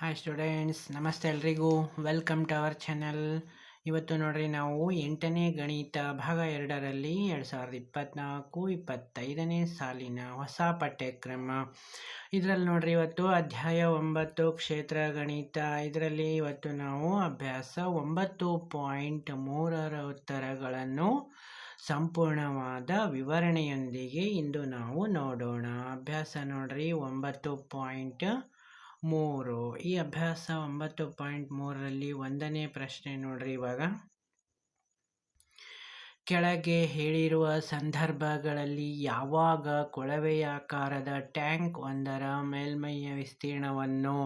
Hi students ನಮಸ್ತೆ ಎಲ್ರಿಗೂ. Welcome to our channel ಇವತ್ತು ನೋಡ್ರಿ, ನಾವು ಎಂಟನೇ ಗಣಿತ ಭಾಗ ಎರಡರಲ್ಲಿ ಎರಡು ಸಾವಿರದ ಇಪ್ಪತ್ತ್ನಾಲ್ಕು ಇಪ್ಪತ್ತೈದನೇ ಸಾಲಿನ ಹೊಸ ಪಠ್ಯಕ್ರಮ. ಇದರಲ್ಲಿ ನೋಡ್ರಿ, ಇವತ್ತು ಅಧ್ಯಾಯ ಒಂಬತ್ತು, ಕ್ಷೇತ್ರ ಗಣಿತ. ಇದರಲ್ಲಿ ಇವತ್ತು ನಾವು ಅಭ್ಯಾಸ ಒಂಬತ್ತು ಪಾಯಿಂಟ್ ಮೂರರ ಉತ್ತರಗಳನ್ನು ಸಂಪೂರ್ಣವಾದ ವಿವರಣೆಯೊಂದಿಗೆ ಇಂದು ನಾವು ನೋಡೋಣ. ಅಭ್ಯಾಸ ನೋಡ್ರಿ, ಒಂಬತ್ತು ಪಾಯಿಂಟ್ ಮೂರು. ಈ ಅಭ್ಯಾಸ ಒಂಬತ್ತು ಪಾಯಿಂಟ್ ಮೂರರಲ್ಲಿ ಒಂದನೇ ಪ್ರಶ್ನೆ ನೋಡ್ರಿ ಇವಾಗ. ಕೆಳಗೆ ಹೇಳಿರುವ ಸಂದರ್ಭಗಳಲ್ಲಿ ಯಾವಾಗ ಕೊಳವೆಯಾಕಾರದ ಟ್ಯಾಂಕ್ ಒಂದರ ಮೇಲ್ಮೈಯ ವಿಸ್ತೀರ್ಣವನ್ನು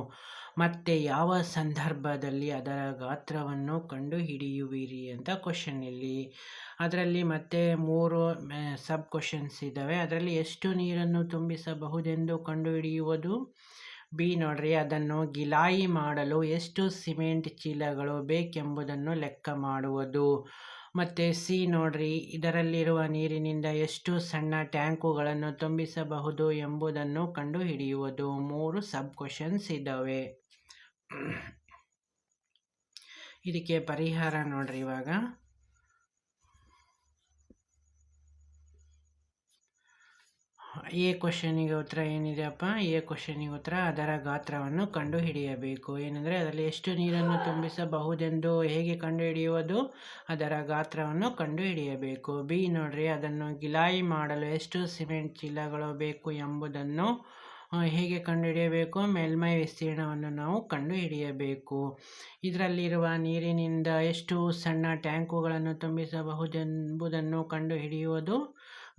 ಮತ್ತೆ ಯಾವ ಸಂದರ್ಭದಲ್ಲಿ ಅದರ ಗಾತ್ರವನ್ನು ಕಂಡುಹಿಡಿಯುವಿರಿ ಅಂತ ಕ್ವಶನ್ ಇಲ್ಲಿ. ಅದರಲ್ಲಿ ಮತ್ತೆ ಮೂರು ಸಬ್ ಕ್ವಶನ್ಸ್ ಇದ್ದಾವೆ ಅದರಲ್ಲಿ ಎಷ್ಟು ನೀರನ್ನು ತುಂಬಿಸಬಹುದೆಂದು ಕಂಡುಹಿಡಿಯುವುದು? ಬಿ ನೋಡ್ರಿ, ಅದನ್ನು ಗಿಲಾಯಿ ಮಾಡಲು ಎಷ್ಟು ಸಿಮೆಂಟ್ ಚೀಲಗಳು ಬೇಕೆಂಬುದನ್ನು ಲೆಕ್ಕ ಮಾಡುವುದು. ಮತ್ತು ಸಿ ನೋಡ್ರಿ, ಇದರಲ್ಲಿರುವ ನೀರಿನಿಂದ ಎಷ್ಟು ಸಣ್ಣ ಟ್ಯಾಂಕುಗಳನ್ನು ತುಂಬಿಸಬಹುದು ಎಂಬುದನ್ನು ಕಂಡುಹಿಡಿಯುವುದು. ಮೂರು ಸಬ್ ಕ್ವಶನ್ಸ್ ಇದ್ದಾವೆ ಇದಕ್ಕೆ ಪರಿಹಾರ ನೋಡ್ರಿ ಇವಾಗ. ಎ ಕ್ವಶನಿಗೆ ಉತ್ತರ ಏನಿದೆಯಪ್ಪ? ಎ ಕ್ವಶನಿಗೆ ಉತ್ತರ ಅದರ ಗಾತ್ರವನ್ನು ಕಂಡುಹಿಡಿಯಬೇಕು. ಏನಂದರೆ ಅದರಲ್ಲಿ ಎಷ್ಟು ನೀರನ್ನು ತುಂಬಿಸಬಹುದೆಂದು ಹೇಗೆ ಕಂಡುಹಿಡಿಯುವುದು? ಅದರ ಗಾತ್ರವನ್ನು ಕಂಡುಹಿಡಿಯಬೇಕು. ಬಿ ನೋಡ್ರಿ, ಅದನ್ನು ಗಿಲಾಯಿ ಮಾಡಲು ಎಷ್ಟು ಸಿಮೆಂಟ್ ಚೀಲಗಳು ಬೇಕು ಎಂಬುದನ್ನು ಹೇಗೆ ಕಂಡುಹಿಡಿಯಬೇಕು? ಮೇಲ್ಮೈ ವಿಸ್ತೀರ್ಣವನ್ನು ನಾವು ಕಂಡುಹಿಡಿಯಬೇಕು. ಇದರಲ್ಲಿರುವ ನೀರಿನಿಂದ ಎಷ್ಟು ಸಣ್ಣ ಟ್ಯಾಂಕುಗಳನ್ನು ತುಂಬಿಸಬಹುದೆಂಬುದನ್ನು ಕಂಡುಹಿಡಿಯುವುದು?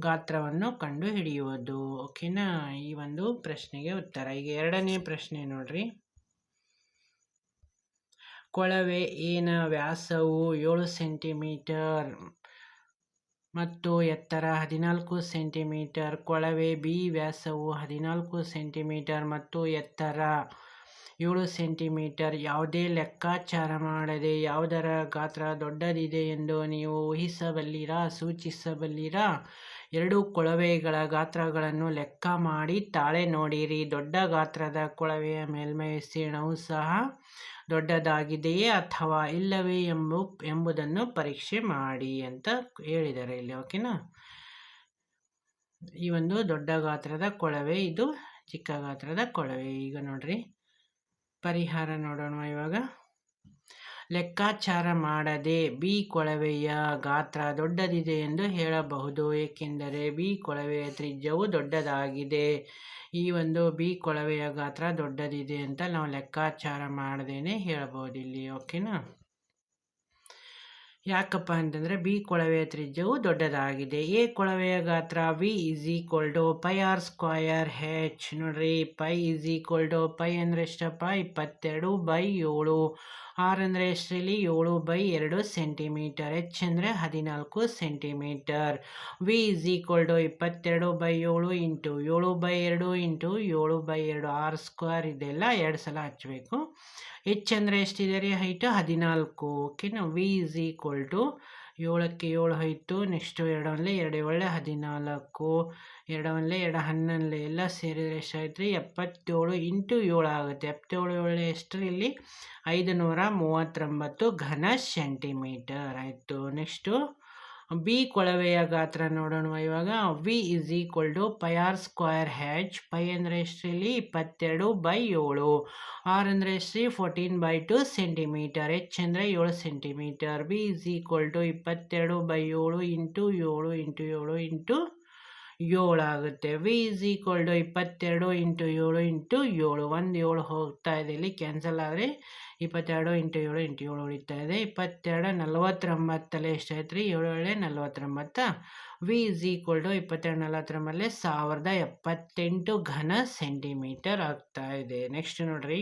ಗಾತ್ರವನ್ನು ಕಂಡುಹಿಡಿಯುವುದು? ಓಕೆನಾ, ಈ ಒಂದು ಪ್ರಶ್ನೆಗೆ ಉತ್ತರ. ಈಗ ಎರಡನೇ ಪ್ರಶ್ನೆ ನೋಡ್ರಿ. ಕೊಳವೆ ಏನ ವ್ಯಾಸವು ಏಳು ಸೆಂಟಿಮೀಟರ್ ಮತ್ತು ಎತ್ತರ ಹದಿನಾಲ್ಕು ಸೆಂಟಿಮೀಟರ್, ಕೊಳವೆ ಬಿ ವ್ಯಾಸವು ಹದಿನಾಲ್ಕು ಸೆಂಟಿಮೀಟರ್ ಮತ್ತು ಎತ್ತರ ಏಳು ಸೆಂಟಿಮೀಟರ್. ಯಾವುದೇ ಲೆಕ್ಕಾಚಾರ ಮಾಡದೆ ಯಾವುದರ ಗಾತ್ರ ದೊಡ್ಡದಿದೆ ಎಂದು ನೀವು ಊಹಿಸಬಲ್ಲಿರಾ, ಸೂಚಿಸಬಲ್ಲಿರಾ? ಎರಡು ಕೊಳವೆಗಳ ಗಾತ್ರಗಳನ್ನು ಲೆಕ್ಕ ಮಾಡಿ ತಾಳೆ ನೋಡಿರಿ. ದೊಡ್ಡ ಗಾತ್ರದ ಕೊಳವೆಯ ಮೇಲ್ಮೈ ವಿಸ್ತೀರ್ಣವು ಸಹ ದೊಡ್ಡದಾಗಿದೆಯೇ ಅಥವಾ ಇಲ್ಲವೇ ಎಂಬು, ಎಂಬುದನ್ನು ಪರೀಕ್ಷೆ ಮಾಡಿ ಅಂತ ಹೇಳಿದ್ದಾರೆ ಇಲ್ಲಿ, ಓಕೆನಾ? ಈ ಒಂದು ದೊಡ್ಡ ಗಾತ್ರದ ಕೊಳವೆ, ಇದು ಚಿಕ್ಕ ಗಾತ್ರದ ಕೊಳವೆ. ಈಗ ನೋಡ್ರಿ. ಪರಿಹಾರ ನೋಡೋಣ ಇವಾಗ? ಲೆಕ್ಕಾಚಾರ ಮಾಡದೆ ಬಿ ಕೊಳವೆಯ ಗಾತ್ರ ದೊಡ್ಡದಿದೆ ಎಂದು ಹೇಳಬಹುದು. ಏಕೆಂದರೆ ಬಿ ಕೊಳವೆಯ ತ್ರಿಜ್ಯವು ದೊಡ್ಡದಾಗಿದೆ. ಈ ಒಂದು ಬಿ ಕೊಳವೆಯ ಗಾತ್ರ ದೊಡ್ಡದಿದೆ ಅಂತ ನಾವು ಲೆಕ್ಕಾಚಾರ ಮಾಡದೇನೆ ಹೇಳಬಹುದು ಇಲ್ಲಿ, ಓಕೆನಾ? ಯಾಕಪ್ಪ ಅಂತಂದರೆ ಬಿ ಕೊಳವೆಯ ತ್ರಿಜ್ಯವು ದೊಡ್ಡದಾಗಿದೆ. ಎ ಕೊಳವೆಯ ಗಾತ್ರ V is equal to pi r square h ನೋಡ್ರಿ, pi is equal to pi ಅಂದರೆ ಎಷ್ಟಪ್ಪ? ಇಪ್ಪತ್ತೆರಡು ಬೈ ಏಳು. ಆರ್ ಅಂದರೆ ಎಷ್ಟರಲ್ಲಿ? ಏಳು ಬೈ ಎರಡು ಸೆಂಟಿಮೀಟರ್. ಎಚ್ ಅಂದರೆ ಹದಿನಾಲ್ಕು centimetre. V is equal to ಇಪ್ಪತ್ತೆರಡು ಬೈ ಏಳು ಇಂಟು ಏಳು ಬೈ ಎರಡು ಇಂಟು ಏಳು ಬೈ ಎರಡು. ಆರ್ ಸ್ಕ್ವೇರ್ ಇದೆಲ್ಲ ಎರಡು ಸಲ ಹಚ್ಚಬೇಕು. ಎಚ್ ಅಂದರೆ ಎಷ್ಟಿದೆ ರೀ ಹೈಟು ಹದಿನಾಲ್ಕು. ಓಕೆನಾ? ವಿ ಇಸ್ ಈಕ್ವಲ್ ಟು ಏಳಕ್ಕೆ ಏಳು ಹೈಟು ನೆಕ್ಸ್ಟು ಎರಡವಲ್ಲೇ ಎರಡು ಒಳ್ಳೆ ಹದಿನಾಲ್ಕು. ಎರಡವಲ್ಲೇ ಎರಡು ಹನ್ನೊಂದಲೇ ಎಲ್ಲ ಸೇರಿದರೆ ಎಷ್ಟಾಯ್ತು ರೀ ಎಪ್ಪತ್ತೇಳು ಇಂಟು ಏಳು ಆಗುತ್ತೆ. ಎಪ್ಪತ್ತೇಳು ಏಳು ಎಷ್ಟು ಇಲ್ಲಿ? ಐದು ನೂರ ಮೂವತ್ತೊಂಬತ್ತು ಘನ ಸೆಂಟಿಮೀಟರ್ ಆಯಿತು. ನೆಕ್ಸ್ಟು ಬಿ ಕೊಳವೆಯ ಗಾತ್ರ ನೋಡೋಣ ಇವಾಗ. V is equal to pi r square h pi ಅಂದರೆ ಎಷ್ಟರಲ್ಲಿ ಇಪ್ಪತ್ತೆರಡು ಬೈ ಏಳು. ಆರ್ ಅಂದರೆ ಎಷ್ಟ್ರಿ? Fourteen by two centimetre h ಅಂದರೆ ಏಳು centimetre V is equal to ಇಪ್ಪತ್ತೆರಡು ಬೈ ಏಳು ಇಂಟು ಏಳು ಇಂಟು ಏಳು ಇಂಟು ಏಳು ಆಗುತ್ತೆ. ವಿ ಇಸ್ ಈಕ್ವಲ್ ಟು ಇಪ್ಪತ್ತೆರಡು ಇಂಟು ಏಳು ಇಂಟು ಏಳು. ಒಂದು ಏಳು ಹೋಗ್ತಾ ಇದೆ. ಇಲ್ಲಿ ಕ್ಯಾನ್ಸಲ್ ಆದರೆ ಇಪ್ಪತ್ತೆರಡು ಇಂಟು ಏಳು ಇಂಟು ಏಳು ಉಳಿತಾ ಇದೆ. ಇಪ್ಪತ್ತೆರಡು ನಲ್ವತ್ತೊಂಬತ್ತಲ್ಲಿ ಎಷ್ಟಾಯ್ತು ರೀ ಏಳು ಏಳೆ ನಲ್ವತ್ತೊಂಬತ್ತು. ವಿ ಇಸ್ ಈಕ್ವಲ್ ಟು ಇಪ್ಪತ್ತೆರಡು ನಲ್ವತ್ತೊಂಬತ್ತಲ್ಲಿ ಸಾವಿರದ ಎಪ್ಪತ್ತೆಂಟು ಘನ ಸೆಂಟಿಮೀಟರ್ ಆಗ್ತಾ ಇದೆ. ನೆಕ್ಸ್ಟ್ ನೋಡ್ರಿ.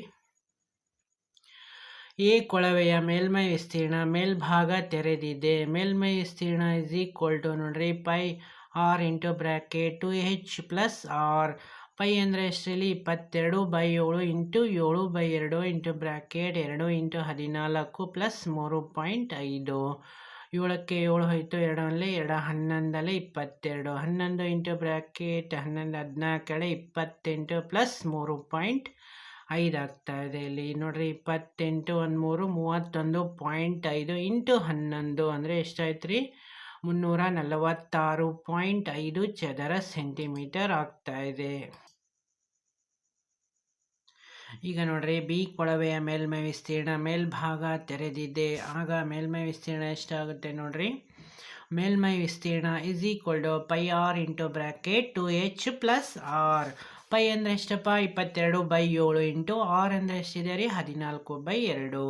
ಈ ಕೊಳವೆಯ ಮೇಲ್ಮೈ ವಿಸ್ತೀರ್ಣ ಮೇಲ್ಭಾಗ ತೆರೆದಿದೆ. ಮೇಲ್ಮೈ ವಿಸ್ತೀರ್ಣ ಇಸ್ ಈಕ್ವಲ್ ಟು ನೋಡ್ರಿ pi r into bracket two h plus r pi ಅಂದರೆ ಎಷ್ಟರಲ್ಲಿ ಇಪ್ಪತ್ತೆರಡು ಬೈ ಏಳು ಇಂಟು ಏಳು ಬೈ ಎರಡು ಇಂಟು ಬ್ರ್ಯಾಕೆಟ್ ಎರಡು ಇಂಟು ಹದಿನಾಲ್ಕು ಪ್ಲಸ್ ಮೂರು ಪಾಯಿಂಟ್ ಐದು. ಏಳಕ್ಕೆ ಏಳು ಹೋಯಿತು ಎರಡರಲ್ಲಿ ಎರಡು, ಹನ್ನೊಂದಲ್ಲೇ ಇಪ್ಪತ್ತೆರಡು, ಹನ್ನೊಂದು ಇಂಟು ಬ್ರ್ಯಾಕೆಟ್ ಹನ್ನೊಂದು ಹದಿನಾಲ್ಕಡೆ ಇಪ್ಪತ್ತೆಂಟು ಪ್ಲಸ್ ಮೂರು ಪಾಯಿಂಟ್ ಐದು ಆಗ್ತಾ ಇದೆ ಇಲ್ಲಿ. ನೋಡ್ರಿ, ಇಪ್ಪತ್ತೆಂಟು ಒಂದು ಮೂರು ಮೂವತ್ತೊಂದು ಪಾಯಿಂಟ್ ಐದು ಇಂಟು ಹನ್ನೊಂದು ಅಂದರೆ ಎಷ್ಟಾಯ್ತು ರೀ ಮುನ್ನೂರ ನಲವತ್ತಾರು ಪಾಯಿಂಟ್ ಐದು ಚದರ ಸೆಂಟಿಮೀಟರ್ ಆಗ್ತಾ ಇದೆ. ಈಗ ನೋಡ್ರಿ ಬಿ ಕೊಳವೆಯ ಮೇಲ್ಮೈ ವಿಸ್ತೀರ್ಣ ಮೇಲ್ಭಾಗ ತೆರೆದಿದೆ. ಆಗ ಮೇಲ್ಮೈ ವಿಸ್ತೀರ್ಣ ಎಷ್ಟಾಗುತ್ತೆ ನೋಡ್ರಿ? ಮೇಲ್ಮೈ ವಿಸ್ತೀರ್ಣ is equal to pi r into bracket two h plus r pi ಅಂದರೆ ಎಷ್ಟಪ್ಪ? ಇಪ್ಪತ್ತೆರಡು ಬೈ ಏಳು ಇಂಟು ಆರ್ ಅಂದರೆ ಎಷ್ಟಿದೆ ರೀ? ಹದಿನಾಲ್ಕು ಬೈ ಎರಡು.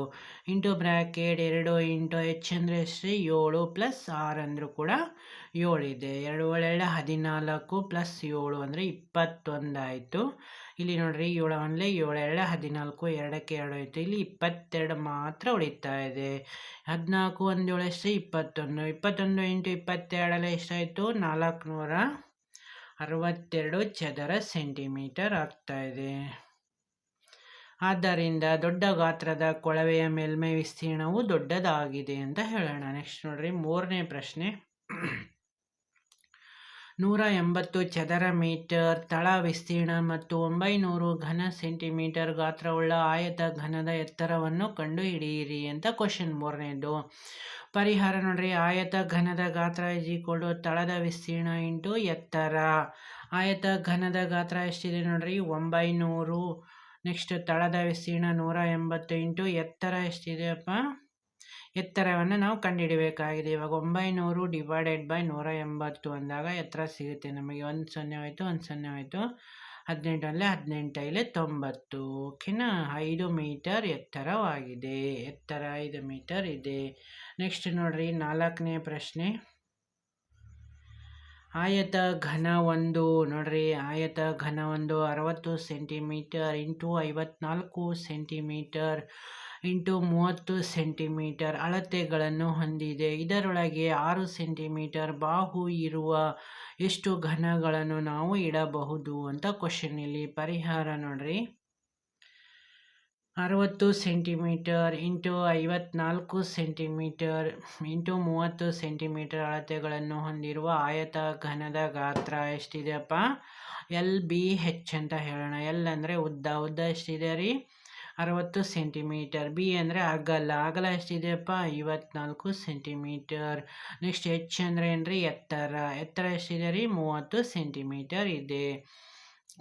ಇಂಟು ಬ್ರ್ಯಾಕೆಟ್ ಎರಡು ಇಂಟು ಎಚ್ ಅಂದರೆ ಎಷ್ಟು ಏಳು ಪ್ಲಸ್ ಆರ್ ಅಂದರೂ ಕೂಡ ಏಳಿದೆ ಎರಡು ಒಳ್ಳೆ ಹದಿನಾಲ್ಕು ಪ್ಲಸ್ ಏಳು ಅಂದರೆ ಇಪ್ಪತ್ತೊಂದಾಯಿತು ಇಲ್ಲಿ ನೋಡ್ರಿ, ಏಳು ಒಂದಲೇ ಏಳು, ಎರಡು, ಹದಿನಾಲ್ಕು, ಎರಡಕ್ಕೆ ಎರಡು ಆಯಿತು. ಇಲ್ಲಿ ಇಪ್ಪತ್ತೆರಡು ಮಾತ್ರ ಉಳಿತಾ ಇದೆ. ಹದಿನಾಲ್ಕು ಒಂದು ಏಳು ಎಷ್ಟು ಇಪ್ಪತ್ತೊಂದು. ಇಪ್ಪತ್ತೊಂದು ಇಂಟು ಇಪ್ಪತ್ತೆರಡಲ್ಲ ಎಷ್ಟಾಯಿತು? ನಾಲ್ಕುನೂರ ಅರವತ್ತೆರಡು ಚದರ ಸೆಂಟಿಮೀಟರ್ ಆಗ್ತಾ ಇದೆ. ಆದ್ದರಿಂದ ದೊಡ್ಡ ಗಾತ್ರದ ಕೊಳವೆಯ ಮೇಲ್ಮೈ ವಿಸ್ತೀರ್ಣವು ದೊಡ್ಡದಾಗಿದೆ ಅಂತ ಹೇಳೋಣ. ನೆಕ್ಸ್ಟ್ ನೋಡ್ರಿ, ಮೂರನೇ ಪ್ರಶ್ನೆ. ನೂರ ಎಂಬತ್ತು ಚದರ ಮೀಟರ್ ತಳ ವಿಸ್ತೀರ್ಣ ಮತ್ತು ಒಂಬೈನೂರು ಘನ ಸೆಂಟಿಮೀಟರ್ ಗಾತ್ರವುಳ್ಳ ಆಯತ ಘನದ ಎತ್ತರವನ್ನು ಕಂಡುಹಿಡಿಯಿರಿ ಅಂತ ಕ್ವಶನ್ ಮೂರನೇದು. ಪರಿಹಾರ ನೋಡ್ರಿ, ಆಯತ ಘನದ ಗಾತ್ರ ಇಸ್ ತಳದ ವಿಸ್ತೀರ್ಣ ಇಂಟು ಎತ್ತರ. ಆಯತ ಘನದ ಗಾತ್ರ ಎಷ್ಟಿದೆ ನೋಡ್ರಿ, ಒಂಬೈನೂರು. ನೆಕ್ಸ್ಟ್ ತಳದ ವಿಸ್ತೀರ್ಣ ನೂರ ಎಂಬತ್ತು ಇಂಟು ಎತ್ತರ ಎಷ್ಟಿದೆಯಪ್ಪ? ಎತ್ತರವನ್ನು ನಾವು ಕಂಡುಹಿಡಬೇಕಾಗಿದೆ ಇವಾಗ ಒಂಬೈನೂರು ಡಿವೈಡೆಡ್ ಬೈ ನೂರ ಎಂಬತ್ತು ಅಂದಾಗ ಎತ್ತರ ಸಿಗುತ್ತೆ ನಮಗೆ. ಒಂದು ಸೊನ್ನೆ ಆಯಿತು ಒಂದು ಸೊನ್ನೆ ಆಯಿತು ಹದಿನೆಂಟಲ್ಲೇ ಹದಿನೆಂಟೈಲೆ ತೊಂಬತ್ತು. ಓಕೆನಾ? ಐದು ಮೀಟರ್ ಎತ್ತರವಾಗಿದೆ. ಎತ್ತರ ಐದು ಮೀಟರ್ ಇದೆ. ನೆಕ್ಸ್ಟ್ ನೋಡಿರಿ, ನಾಲ್ಕನೇ ಪ್ರಶ್ನೆ. ಆಯತ ಘನ ಒಂದು. ನೋಡ್ರಿ, ಆಯತ ಘನ ಒಂದು ಅರವತ್ತು ಸೆಂಟಿಮೀಟರ್ ಇಂಟು ಐವತ್ನಾಲ್ಕು ಸೆಂಟಿಮೀಟರ್. ಇಂಟು ಮೂವತ್ತು ಸೆಂಟಿಮೀಟರ್ ಅಳತೆಗಳನ್ನು ಹೊಂದಿದೆ. ಇದರೊಳಗೆ ಆರು ಸೆಂಟಿಮೀಟರ್ ಬಾಹು ಇರುವ ಎಷ್ಟು ಘನಗಳನ್ನು ನಾವು ಇಡಬಹುದು ಅಂತ ಕ್ವಶನ್ ಇಲ್ಲಿ ಪರಿಹಾರ ನೋಡ್ರಿ. ಅರವತ್ತು ಸೆಂಟಿಮೀಟರ್ ಇಂಟು ಐವತ್ನಾಲ್ಕು ಸೆಂಟಿಮೀಟರ್ ಇಂಟು ಮೂವತ್ತು ಸೆಂಟಿಮೀಟರ್ ಅಳತೆಗಳನ್ನು ಹೊಂದಿರುವ ಆಯತ ಘನದ ಗಾತ್ರ ಎಷ್ಟಿದೆಯಪ್ಪ? ಎಲ್ ಬಿ ಹೆಚ್ ಅಂತ ಹೇಳೋಣ. ಎಲ್ ಅಂದರೆ ಉದ್ದ ಉದ್ದ ಎಷ್ಟಿದೆ ರೀ? ಅರವತ್ತು ಸೆಂಟಿಮೀಟರ್. ಬಿ ಅಂದರೆ ಅಗಲ. ಅಗಲ ಎಷ್ಟಿದೆಯಪ್ಪ? ಐವತ್ನಾಲ್ಕು ಸೆಂಟಿಮೀಟರ್. ನೆಕ್ಸ್ಟ್ ಎಚ್ ಅಂದರೆ ಏನ್ರಿ? ಎತ್ತರ. ಎತ್ತರ ಎಷ್ಟಿದೆ ರೀ? ಮೂವತ್ತು ಸೆಂಟಿಮೀಟರ್ ಇದೆ.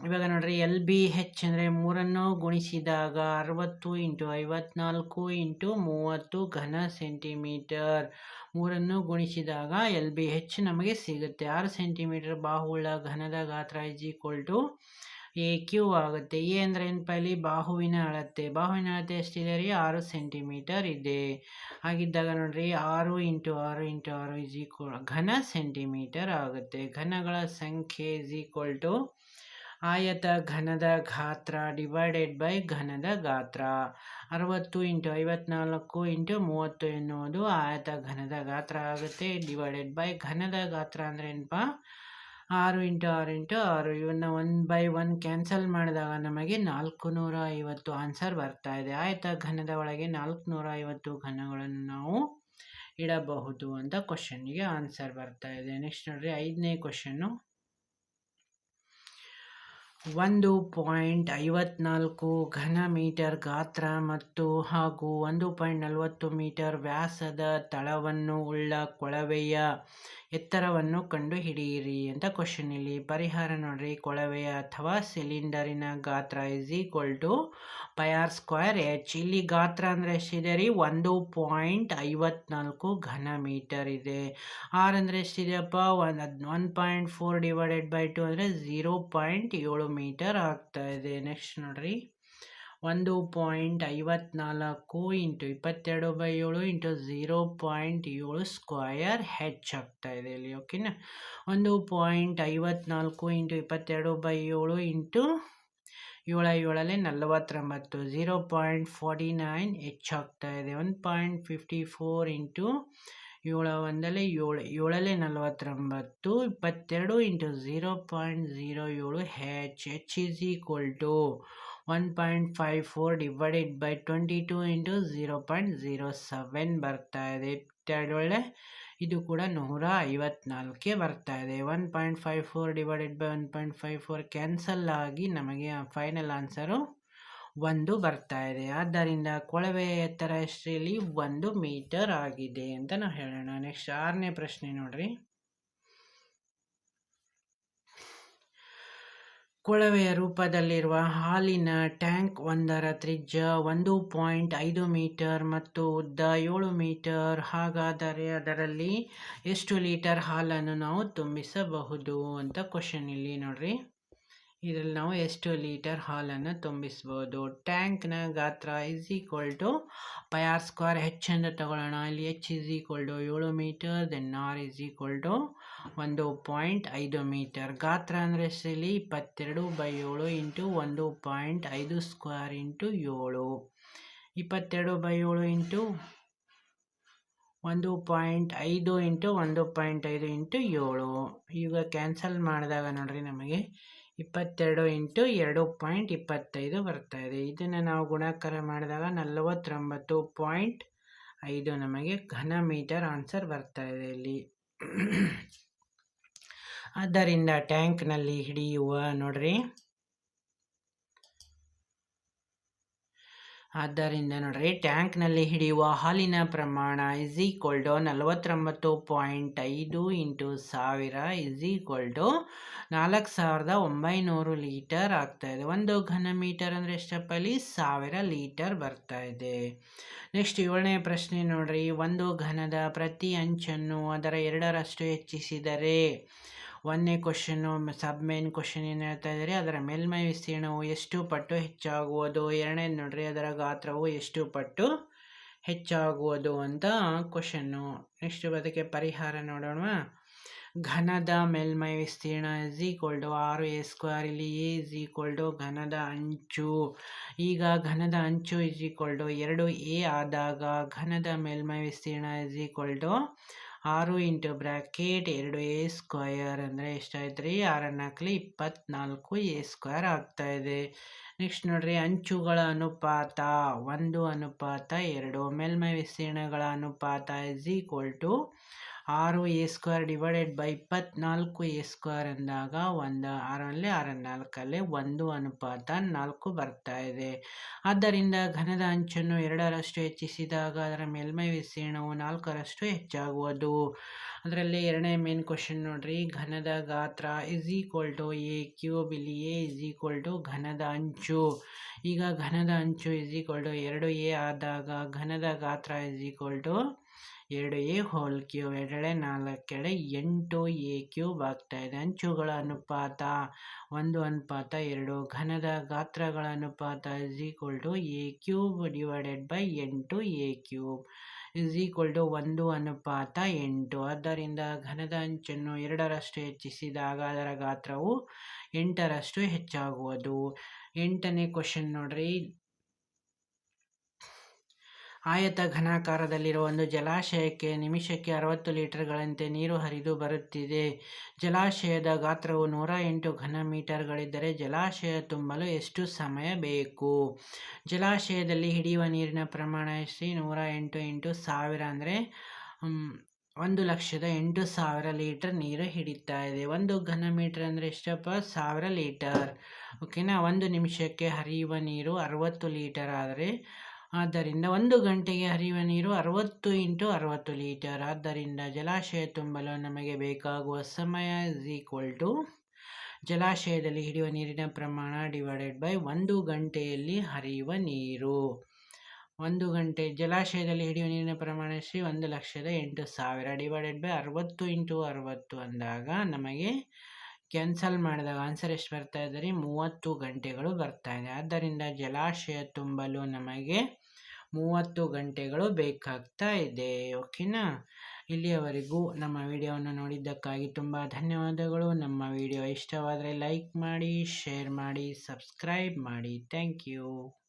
ಇವಾಗ ನೋಡ್ರಿ, ಎಲ್ ಬಿ ಹೆಚ್ ಅಂದರೆ ಮೂರನ್ನು ಗುಣಿಸಿದಾಗ ಅರವತ್ತು ಇಂಟು ಐವತ್ನಾಲ್ಕು ಇಂಟು ಮೂವತ್ತು ಘನ ಸೆಂಟಿಮೀಟರ್. ಮೂರನ್ನು ಗುಣಿಸಿದಾಗ ಎಲ್ ಬಿ ಹೆಚ್ ನಮಗೆ ಸಿಗುತ್ತೆ. ಆರು ಸೆಂಟಿಮೀಟರ್ ಬಾಹುಳ್ಳ ಘನದ ಗಾತ್ರ is equal to a cube ಆಗುತ್ತೆ. ಎ ಅಂದರೆ ಏನಪ್ಪ ಇಲ್ಲಿ ಬಾಹುವಿನ ಅಳತೆ. ಬಾಹುವಿನ ಅಳತೆ ಎಷ್ಟಿದೆ ರೀ? ಆರು ಸೆಂಟಿಮೀಟರ್ ಇದೆ. ಹಾಗಿದ್ದಾಗ ನೋಡಿರಿ, ಆರು ಇಂಟು ಆರು ಇಂಟು ಆರು ಇಸ್ ಈಕ್ವಲ್ ಘನ ಸೆಂಟಿಮೀಟರ್ ಆಗುತ್ತೆ. ಘನಗಳ ಸಂಖ್ಯೆ ಇಸ್ ಈಕ್ವಲ್ ಟು ಆಯತ ಘನದ ಗಾತ್ರ ಡಿವೈಡೆಡ್ ಬೈ ಘನದ ಗಾತ್ರ. ಅರವತ್ತು ಇಂಟು ಐವತ್ನಾಲ್ಕು ಇಂಟು ಮೂವತ್ತು ಎನ್ನುವುದು ಆಯತ ಘನದ ಗಾತ್ರ ಆಗುತ್ತೆ. ಡಿವೈಡೆಡ್ ಬೈ ಘನದ ಗಾತ್ರ ಅಂದರೆ ಏನಪ್ಪ ಆರು ಇಂಟು ಆರು ಇಂಟು ಆರು ಇವನ್ನ ಒನ್ ಬೈ ಒನ್ ಕ್ಯಾನ್ಸಲ್ ಮಾಡಿದಾಗ ನಮಗೆ ನಾಲ್ಕು ನೂರ ಐವತ್ತು ಆನ್ಸರ್ ಬರ್ತಾ ಇದೆ. ಆಯಿತಾ? ಘನದ ಒಳಗೆ ನಾಲ್ಕು ನೂರ ಐವತ್ತು ಘನಗಳನ್ನು ನಾವು ಇಡಬಹುದು ಅಂತ ಕ್ವಶನ್ಗೆ ಆನ್ಸರ್ ಬರ್ತಾ ಇದೆ. ನೆಕ್ಸ್ಟ್ ನೋಡ್ರಿ, ಐದನೇ ಕ್ವಶನ್ನು ಒಂದು ಪಾಯಿಂಟ್ ಐವತ್ನಾಲ್ಕು ಘನ ಮೀಟರ್ ಗಾತ್ರ ಮತ್ತು ಹಾಗೂ ಒಂದು ಪಾಯಿಂಟ್ ನಲವತ್ತು ಮೀಟರ್ ವ್ಯಾಸದ ತಳವನ್ನು ಉಳ್ಳ ಕೊಳವೆಯ ಎತ್ತರವನ್ನು ಕಂಡುಹಿಡಿಯಿರಿ ಅಂತ ಕ್ವಶನ್ ಇಲ್ಲಿ. ಪರಿಹಾರ ನೋಡ್ರಿ. ಕೊಳವೆಯ ಅಥವಾ ಸಿಲಿಂಡರಿನ ಗಾತ್ರ is equal to pi r square h ಇಲ್ಲಿ ಗಾತ್ರ ಅಂದರೆ ಎಷ್ಟಿದೆ ರೀ? ಒಂದು ಪಾಯಿಂಟ್ ಐವತ್ನಾಲ್ಕು ಘನ ಮೀಟರ್ ಇದೆ. ಆರ್ ಅಂದರೆ ಎಷ್ಟಿದೆಯಪ್ಪ ಒಂದು one point four divided by two ಅಂದರೆ ಝೀರೋ ಪಾಯಿಂಟ್ ಏಳು ಮೀಟರ್ ಆಗ್ತಾ ಇದೆ. ನೆಕ್ಸ್ಟ್ ನೋಡ್ರಿ. ಒಂದು ಪಾಯಿಂಟ್ ಐವತ್ನಾಲ್ಕು ಇಂಟು ಇಪ್ಪತ್ತೆರಡು ಬೈ ಏಳು ಇಂಟು ಝೀರೋ ಪಾಯಿಂಟ್ ಏಳು ಸ್ಕ್ವಯರ್ ಹೆಚ್ಚಾಗ್ತಾ ಇದೆ ಇಲ್ಲಿ ಓಕೆನಾ ಒಂದು ಪಾಯಿಂಟ್ ಐವತ್ನಾಲ್ಕು ಇಂಟು ಇಪ್ಪತ್ತೆರಡು ಬೈ ಏಳು ಇಂಟು ಏಳ ಏಳಲ್ಲಿ ನಲವತ್ತೊಂಬತ್ತು ಝೀರೋ ಪಾಯಿಂಟ್ ಫಾರ್ಟಿ ನೈನ್ ಹೆಚ್ಚಾಗ್ತಾ ಇದೆ. One point fifty four into ಏಳ ಒಂದಲ್ಲಿ ಏಳು, ಏಳಲ್ಲಿ ನಲವತ್ತೊಂಬತ್ತು, ಇಪ್ಪತ್ತೆರಡು ಇಂಟು ಝೀರೋ ಪಾಯಿಂಟ್ ಝೀರೋ ಏಳು h h is equal to one point five four divided by twenty two into zero point zero seven ಬರ್ತಾ ಇದೆ. ಒಳ್ಳೆ, ಇದು ಕೂಡ ನೂರ ಐವತ್ನಾಲ್ಕೇ ಬರ್ತಾ ಇದೆ. One point five four divided by one point five four cancel ಆಗಿ ನಮಗೆ ಫೈನಲ್ ಆನ್ಸರು ಒಂದು ಬರ್ತಾ ಇದೆ. ಆದ್ದರಿಂದ ಕೊಳವೆ ಎತ್ತರ ಎಷ್ಟು ಇಲ್ಲಿ ಒಂದು ಮೀಟರ್ ಆಗಿದೆ ಅಂತ ನಾವು ಹೇಳೋಣ. ನೆಕ್ಸ್ಟ್ ಆರನೇ ಪ್ರಶ್ನೆ ನೋಡ್ರಿ. ಕೊಳವೆಯ ರೂಪದಲ್ಲಿರುವ ಹಾಲಿನ ಟ್ಯಾಂಕ್ ಒಂದರ ತ್ರಿಜ್ಯ ಒಂದು ಪಾಯಿಂಟ್ ಐದು ಮೀಟರ್ ಮತ್ತು ಉದ್ದ ಏಳು ಮೀಟರ್. ಹಾಗಾದರೆ ಅದರಲ್ಲಿ ಎಷ್ಟು ಲೀಟರ್ ಹಾಲನ್ನು ನಾವು ತುಂಬಿಸಬಹುದು ಅಂತ ಕ್ವಶನ್ ಇಲ್ಲಿ ನೋಡ್ರಿ. ಇದರಲ್ಲಿ ನಾವು ಎಷ್ಟು ಲೀಟರ್ ಹಾಲನ್ನು ತುಂಬಿಸ್ಬೋದು ಟ್ಯಾಂಕ್ನ ಗಾತ್ರ is equal to pi r square h ಅಂತ ತಗೊಳ್ಳೋಣ. ಇಲ್ಲಿ ಹೆಚ್ ಇಸ್ ಈಕ್ವಲ್ ಟು ಏಳು metre then r is equal to ಒಂದು ಪಾಯಿಂಟ್ ಐದು ಮೀಟರ್. ಗಾತ್ರ ಅಂದರೆ ಇಲ್ಲಿ ಇಪ್ಪತ್ತೆರಡು ಬೈ ಏಳು ಇಂಟು ಒಂದು ಪಾಯಿಂಟ್ ಐದು ಸ್ಕ್ವೇರ್ ಇಂಟು ಏಳು. ಇಪ್ಪತ್ತೆರಡು ಬೈ ಏಳು ಇಂಟು ಒಂದು ಪಾಯಿಂಟ್ ಐದು ಇಂಟು ಒಂದು ಪಾಯಿಂಟ್ ಐದು ಇಂಟು ಏಳು. ಈಗ ಕ್ಯಾನ್ಸಲ್ ಮಾಡಿದಾಗ ನೋಡ್ರಿ ನಮಗೆ ಇಪ್ಪತ್ತೆರಡು ಇಂಟು ಎರಡು ಪಾಯಿಂಟ್ ಇಪ್ಪತ್ತೈದು ಬರ್ತಾ ಇದೆ. ಇದನ್ನು ನಾವು ಗುಣಾಕಾರ ಮಾಡಿದಾಗ ನಲವತ್ತೊಂಬತ್ತು ಪಾಯಿಂಟ್ ಐದು ನಮಗೆ ಘನ ಮೀಟರ್ ಆನ್ಸರ್ ಬರ್ತಾ ಇದೆ ಇಲ್ಲಿ. ಆದ್ದರಿಂದ ಟ್ಯಾಂಕ್ನಲ್ಲಿ ಹಿಡಿಯುವ ನೋಡ್ರಿ. ಆದ್ದರಿಂದ ನೋಡ್ರಿ, ಟ್ಯಾಂಕ್ನಲ್ಲಿ ಹಿಡಿಯುವ ಹಾಲಿನ ಪ್ರಮಾಣ ಇಸ್ ಈಕ್ವಲ್ ಟು ನಲವತ್ತೊಂಬತ್ತು ಪಾಯಿಂಟ್ ಐದು ಇಂಟು ಸಾವಿರ ಇಸ್ ಈಕ್ವಲ್ ನಾಲ್ಕು ಸಾವಿರದ ಒಂಬೈನೂರು ಲೀಟರ್ ಆಗ್ತಾ ಇದೆ. ಒಂದು ಘನ ಮೀಟರ್ ಅಂದರೆ ಎಷ್ಟಪ್ಪಲ್ಲಿ ಸಾವಿರ ಲೀಟರ್ ಬರ್ತಾ ಇದೆ. ನೆಕ್ಸ್ಟ್ ಏಳನೇ ಪ್ರಶ್ನೆ ನೋಡ್ರಿ, ಒಂದು ಘನದ ಪ್ರತಿ ಅಂಚನ್ನು ಅದರ ಎರಡರಷ್ಟು ಹೆಚ್ಚಿಸಿದರೆ ಒಂದನೇ ಕ್ವಶನ್ನು ಸಬ್ ಮೇನ್ ಕ್ವಶನ್ ಏನು ಹೇಳ್ತಾ ಇದ್ದಾರೆ? ಅದರ ಮೇಲ್ಮೈ ವಿಸ್ತೀರ್ಣವು ಎಷ್ಟು ಪಟ್ಟು ಹೆಚ್ಚಾಗುವುದು? ಎರಡನೇದು ನೋಡ್ರಿ, ಅದರ ಗಾತ್ರವು ಎಷ್ಟು ಪಟ್ಟು ಹೆಚ್ಚಾಗುವುದು ಅಂತ ಕ್ವಶನ್ನು ನೆಕ್ಸ್ಟ್ ಅದಕ್ಕೆ ಪರಿಹಾರ ನೋಡೋಣ ಘನದ ಮೇಲ್ಮೈ ವಿಸ್ತೀರ್ಣ ಇಸ್ ಈಕ್ವಲ್ ಟು ಆರು ಎ ಸ್ಕ್ವೇರ್ ಇಲ್ಲಿ ಎ ಇಸ್ ಈಕ್ವಲ್ ಘನದ ಅಂಚು. ಈಗ ಘನದ ಅಂಚು ಇಸ್ ಈಕ್ವಲ್ ಎರಡು ಎ ಆದಾಗ ಘನದ ಮೇಲ್ಮೈ ವಿಸ್ತೀರ್ಣ ಇಸ್ ಈಕ್ವಲ್ ಆರು ಇಂಟು ಬ್ರ್ಯಾಕೆಟ್ ಎರಡು ಎ ಸ್ಕ್ವಯರ್ ಅಂದರೆ ಎಷ್ಟಾಯ್ತು ರೀ ಆರನ್ನು ಹಾಕಲಿ ಇಪ್ಪತ್ನಾಲ್ಕು ಎ ಸ್ಕ್ವಯರ್ ಆಗ್ತಾಯಿದೆ. ನೆಕ್ಸ್ಟ್ ನೋಡಿರಿ, ಅಂಚುಗಳ ಅನುಪಾತ. ಒಂದು ಅನುಪಾತ, ಎರಡು ಮೇಲ್ಮೈ ವಿಸ್ತೀರ್ಣಗಳ ಅನುಪಾತ ಇಸ್ ಈಕ್ವಲ್ ಟು ಆರು ಎ ಸ್ಕ್ವೇರ್ ಡಿವೈಡೆಡ್ ಬೈ ಇಪ್ಪತ್ನಾಲ್ಕು ಎ ಸ್ಕ್ವೇರ್ ಅಂದಾಗ ಒಂದು ಆರಲ್ಲಿ ಆರ ನಾಲ್ಕಲ್ಲಿ ಒಂದು ಅನುಪಾತ ನಾಲ್ಕು ಬರ್ತಾ ಇದೆ. ಆದ್ದರಿಂದ ಘನದ ಅಂಚನ್ನು ಎರಡರಷ್ಟು ಹೆಚ್ಚಿಸಿದಾಗ ಅದರ ಮೇಲ್ಮೈ ವಿಸ್ತೀರ್ಣವು ನಾಲ್ಕರಷ್ಟು ಹೆಚ್ಚಾಗುವುದು. ಅದರಲ್ಲಿ ಎರಡನೇ ಮೇನ್ ಕ್ವಶನ್ ನೋಡ್ರಿ. ಘನದ ಗಾತ್ರ is equal to a cube ಇಲ್ಲಿ ಎ ಇಸ್ ಈಕ್ವಲ್ ಟು ಘನದ ಅಂಚು. ಈಗ ಘನದ ಅಂಚು ಇಸ್ ಈಕ್ವಲ್ ಟು ಎರಡು ಎ ಆದಾಗ ಘನದ ಗಾತ್ರ ಇಸ್ ಈಕ್ವಲ್ ಟು ಎರಡು ಎ ಹೋಲ್ ಕ್ಯೂಬ್ ಎರಡೆ ನಾಲ್ಕೆಡೆ ಎಂಟು ಎ ಕ್ಯೂಬ್ ಆಗ್ತಾ ಇದೆ. ಅಂಚುಗಳ ಅನುಪಾತ ಒಂದು, ಅನುಪಾತ ಎರಡು. ಘನದ ಗಾತ್ರಗಳ ಅನುಪಾತ is equal to a cube divided by ಎಂಟು a cube is equal to ಒಂದು, ಅನುಪಾತ ಎಂಟು. ಆದ್ದರಿಂದ ಘನದ ಅಂಚನ್ನು ಎರಡರಷ್ಟು ಹೆಚ್ಚಿಸಿದಾಗ ಅದರ ಗಾತ್ರವು ಎಂಟರಷ್ಟು ಹೆಚ್ಚಾಗುವುದು. ಎಂಟನೇ ಕ್ವಶನ್ ನೋಡ್ರಿ. ಆಯತ ಘನಾಕಾರದಲ್ಲಿರುವ ಒಂದು ಜಲಾಶಯಕ್ಕೆ ನಿಮಿಷಕ್ಕೆ ಅರವತ್ತು ಲೀಟರ್ಗಳಂತೆ ನೀರು ಹರಿದು ಬರುತ್ತಿದೆ. ಜಲಾಶಯದ ಗಾತ್ರವು ನೂರ ಎಂಟು ಘನ ಮೀಟರ್ಗಳಿದ್ದರೆ ಜಲಾಶಯ ತುಂಬಲು ಎಷ್ಟು ಸಮಯ ಬೇಕು? ಜಲಾಶಯದಲ್ಲಿ ಹಿಡಿಯುವ ನೀರಿನ ಪ್ರಮಾಣ ಎಷ್ಟು? ನೂರ ಎಂಟು ಎಂಟು ಸಾವಿರ ಅಂದರೆ ಒಂದು ಲಕ್ಷದ ಎಂಟು ಸಾವಿರ ಲೀಟರ್ ನೀರು ಹಿಡಿತಾ ಇದೆ. ಒಂದು ಘನ ಮೀಟರ್ ಅಂದರೆ ಎಷ್ಟಪ್ಪ? ಸಾವಿರ ಲೀಟರ್. ಓಕೆನಾ? ಒಂದು ನಿಮಿಷಕ್ಕೆ ಹರಿಯುವ ನೀರು ಅರವತ್ತು ಲೀಟರ್ ಆದರೆ ಆದ್ದರಿಂದ ಒಂದು ಗಂಟೆಗೆ ಹರಿಯುವ ನೀರು ಅರವತ್ತು ಇಂಟು ಅರವತ್ತು ಲೀಟರ್. ಆದ್ದರಿಂದ ಜಲಾಶಯ ತುಂಬಲು ನಮಗೆ ಬೇಕಾಗುವ ಸಮಯ ಇಸ್ ಈಕ್ವಲ್ ಟು ಜಲಾಶಯದಲ್ಲಿ ಹಿಡಿಯುವ ನೀರಿನ ಪ್ರಮಾಣ ಡಿವೈಡೆಡ್ ಬೈ ಒಂದು ಗಂಟೆಯಲ್ಲಿ ಹರಿಯುವ ನೀರು. ಒಂದು ಗಂಟೆ ಜಲಾಶಯದಲ್ಲಿ ಹಿಡಿಯುವ ನೀರಿನ ಪ್ರಮಾಣ ಶ್ರೀ ಒಂದು ಲಕ್ಷದ ಎಂಟು ಸಾವಿರ ಡಿವೈಡೆಡ್ ಬೈ ಅರವತ್ತು ಇಂಟು ಅರವತ್ತು ಅಂದಾಗ ನಮಗೆ ಕ್ಯಾನ್ಸಲ್ ಮಾಡಿದಾಗ ಆನ್ಸರ್ ಎಷ್ಟು ಬರ್ತಾ ಇದ್ದರೆ ಮೂವತ್ತು ಗಂಟೆಗಳು ಬರ್ತಾ ಇದೆ. ಆದ್ದರಿಂದ ಜಲಾಶಯ ತುಂಬಲು ನಮಗೆ ಮೂವತ್ತು ಗಂಟೆಗಳು ಬೇಕಾಗ್ತಾ ಇದೆ, ಓಕೆನಾ? ಇಲ್ಲಿಯವರೆಗೂ ನಮ್ಮ ವಿಡಿಯೋವನ್ನು ನೋಡಿದ್ದಕ್ಕಾಗಿ ತುಂಬ ಧನ್ಯವಾದಗಳು. ನಮ್ಮ ವಿಡಿಯೋ ಇಷ್ಟವಾದರೆ ಲೈಕ್ ಮಾಡಿ, ಶೇರ್ ಮಾಡಿ, ಸಬ್ಸ್ಕ್ರೈಬ್ ಮಾಡಿ. Thank you.